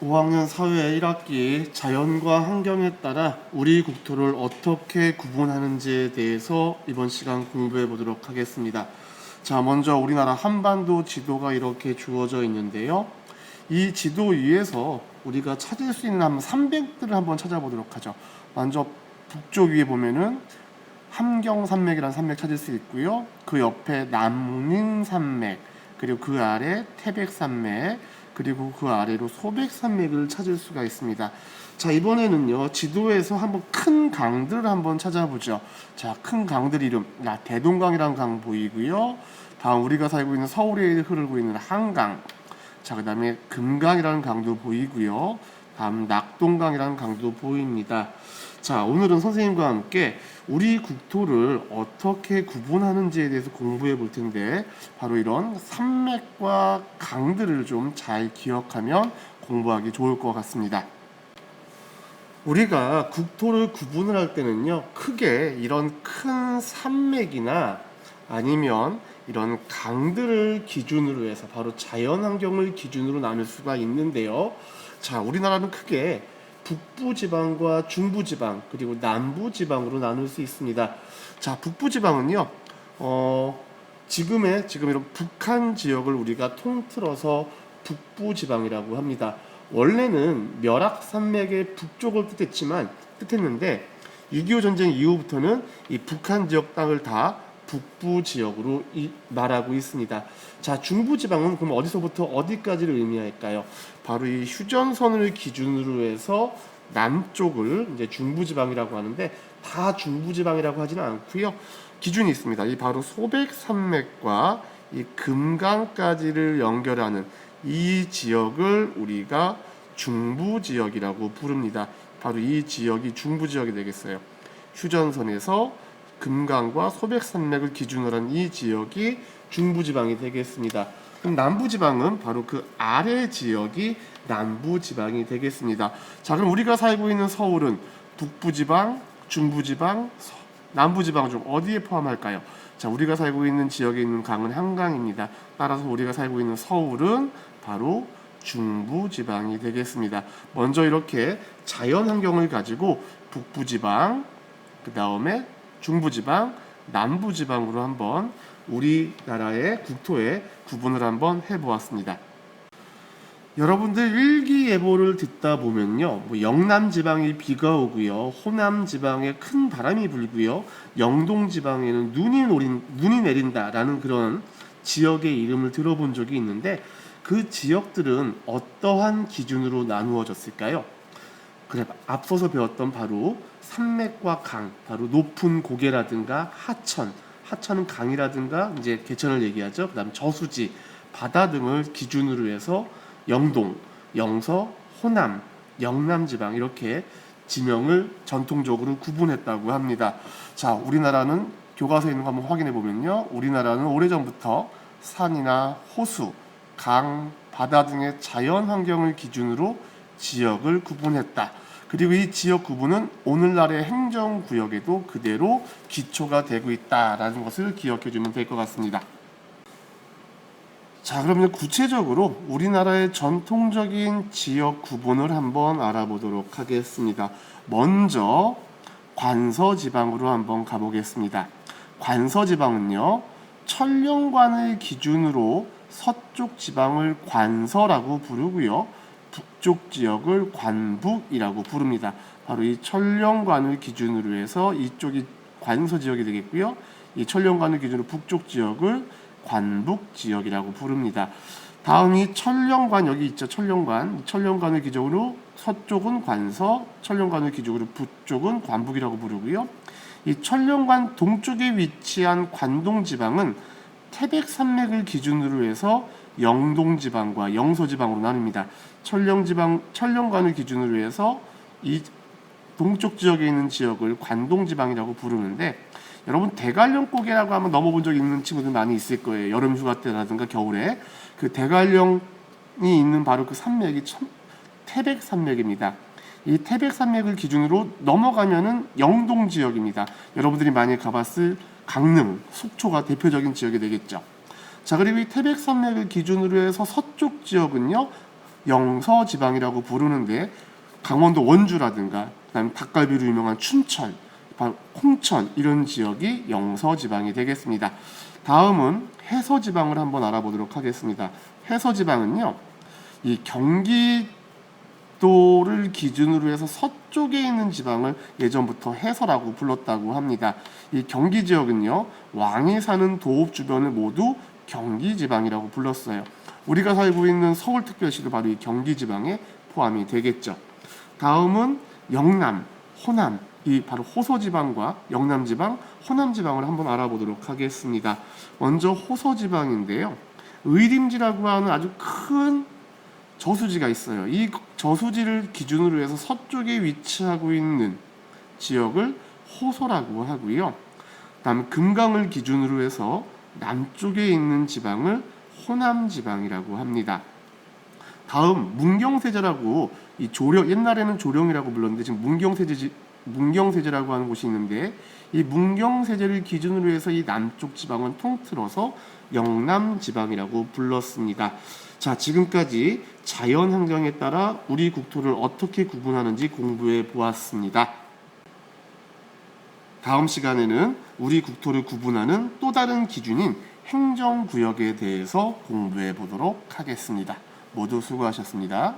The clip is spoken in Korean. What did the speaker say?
5학년 사회 1학기 자연과 환경에 따라 우리 국토를 어떻게 구분하는지에 대해서 이번 시간 공부해 보도록 하겠습니다. 자, 먼저 우리나라 한반도 지도가 이렇게 주어져 있는데요. 이 지도 위에서 우리가 찾을 수 있는 한 300들을 한번 찾아보도록 하죠. 먼저 북쪽 위에 보면은 함경산맥이라는 산맥 찾을 수 있고요. 그 옆에 남릉산맥, 그리고 그 아래 태백산맥, 그리고 그 아래로 소백산맥을 찾을 수가 있습니다. 자 이번에는요 지도에서 한번 큰 강들을 한번 찾아보죠. 자 큰 강들 이름, 나 대동강이라는 강 보이고요. 다음 우리가 살고 있는 서울에 흐르고 있는 한강. 자 그다음에 금강이라는 강도 보이고요. 다음 낙동강이라는 강도 보입니다. 자 오늘은 선생님과 함께 우리 국토를 어떻게 구분하는지에 대해서 공부해 볼 텐데 바로 이런 산맥과 강들을 좀 잘 기억하면 공부하기 좋을 것 같습니다. 우리가 국토를 구분을 할 때는요 크게 이런 큰 산맥이나 아니면 이런 강들을 기준으로 해서 바로 자연 환경을 기준으로 나눌 수가 있는데요. 자, 우리나라는 크게 북부 지방과 중부 지방 그리고 남부 지방으로 나눌 수 있습니다. 자, 북부 지방은요. 어, 지금의 지금 이런 북한 지역을 우리가 통틀어서 북부 지방이라고 합니다. 원래는 멸악산맥의 북쪽을 뜻했지만 뜻했는데 6.25 전쟁 이후부터는 이 북한 지역 땅을 다 북부 지역으로 이- 말하고 있습니다. 자, 중부 지방은 그럼 어디서부터 어디까지를 의미할까요? 바로 이 휴전선을 기준으로 해서 남쪽을 이제 중부 지방이라고 하는데 다 중부 지방이라고 하지는 않고요. 기준이 있습니다. 이 바로 소백 산맥과 이 금강까지를 연결하는 이 지역을 우리가 중부 지역이라고 부릅니다. 바로 이 지역이 중부 지역이 되겠어요. 휴전선에서 금강과 소백산맥을 기준으로 한 이 지역이 중부지방이 되겠습니다. 그럼 남부지방은 바로 그 아래 지역이 남부지방이 되겠습니다. 자, 그럼 우리가 살고 있는 서울은 북부지방, 중부지방, 서- 남부지방 중 어디에 포함할까요? 자, 우리가 살고 있는 지역에 있는 강은 한강입니다. 따라서 우리가 살고 있는 서울은 바로 중부지방이 되겠습니다. 먼저 이렇게 자연 환경을 가지고 북부지방, 그 다음에 중부지방, 남부지방으로 한번 우리나라의 국토의 구분을 한번 해보았습니다. 여러분들 일기예보를 듣다 보면요, 뭐 영남 지방에 비가 오고요, 호남 지방에 큰 바람이 불고요, 영동 지방에는 눈이 노린 눈이 내린다라는 그런 지역의 이름을 들어본 적이 있는데 그 지역들은 어떠한 기준으로 나누어졌을까요? 그래 앞서서 배웠던 바로 산맥과 강, 바로 높은 고개라든가 하천, 하천은 강이라든가 이제 개천을 얘기하죠. 그다음 저수지, 바다 등을 기준으로 해서 영동, 영서, 호남, 영남 지방 이렇게 지명을 전통적으로 구분했다고 합니다. 자, 우리나라는 교과서에 있는 거 한번 확인해 보면요. 우리나라는 오래전부터 산이나 호수, 강, 바다 등의 자연 환경을 기준으로 지역을 구분했다. 그리고 이 지역 구분은 오늘날의 행정 구역에도 그대로 기초가 되고 있다라는 것을 기억해 주면 될 것 같습니다. 자, 그러면 구체적으로 우리나라의 전통적인 지역 구분을 한번 알아보도록 하겠습니다. 먼저 관서 지방으로 한번 가보겠습니다. 관서 지방은요, 천령관을 기준으로 서쪽 지방을 관서라고 부르고요. 북쪽 지역을 관북이라고 부릅니다. 바로 이 천령관을 기준으로 해서 이쪽이 관서 지역이 되겠고요. 이 천령관을 기준으로 북쪽 지역을 관북 지역이라고 부릅니다. 다음 이 천령관 여기 있죠. 천령관. 이 천령관을 기준으로 서쪽은 관서, 천령관을 기준으로 북쪽은 관북이라고 부르고요. 이 천령관 동쪽에 위치한 관동 지방은 태백 산맥을 기준으로 해서 영동 지방과 영서 지방으로 나뉩니다. 천령 지방 천령관을 기준으로 해서 이 동쪽 지역에 있는 지역을 관동 지방이라고 부르는데 여러분 대관령고개라고 하면 넘어본 적 있는 친구들 많이 있을 거예요. 여름 휴가 때라든가 겨울에 그 대관령이 있는 바로 그 산맥이 천, 태백 산맥입니다. 이 태백 산맥을 기준으로 넘어가면은 영동 지역입니다. 여러분들이 많이 가봤을 강릉, 속초가 대표적인 지역이 되겠죠. 자 그리고 이 태백 산맥을 기준으로 해서 서쪽 지역은요 영서 지방이라고 부르는데 강원도 원주라든가 그다음 닭갈비로 유명한 춘천, 홍천 이런 지역이 영서 지방이 되겠습니다. 다음은 해서 지방을 한번 알아보도록 하겠습니다. 해서 지방은요. 이 경기도를 기준으로 해서 서쪽에 있는 지방을 예전부터 해서라고 불렀다고 합니다. 이 경기 지역은요. 왕이 사는 도읍 주변을 모두 경기 지방이라고 불렀어요. 우리가 살고 있는 서울특별시도 바로 이 경기 지방에 포함이 되겠죠. 다음은 영남, 호남, 이 바로 호서지방과 영남지방, 호남지방을 한번 알아보도록 하겠습니다. 먼저 호서지방인데요. 의림지라고 하는 아주 큰 저수지가 있어요. 이 저수지를 기준으로 해서 서쪽에 위치하고 있는 지역을 호서라고 하고요. 다음 금강을 기준으로 해서 남쪽에 있는 지방을 호남 지방이라고 합니다. 다음 문경세제라고 이 조령 옛날에는 조령이라고 불렀는데 지금 문경세제 문경세제라고 하는 곳이 있는데 이 문경세제를 기준으로 해서 이 남쪽 지방은 통틀어서 영남 지방이라고 불렀습니다. 자, 지금까지 자연 환경에 따라 우리 국토를 어떻게 구분하는지 공부해 보았습니다. 다음 시간에는 우리 국토를 구분하는 또 다른 기준인 행정구역에 대해서 공부해 보도록 하겠습니다. 모두 수고하셨습니다.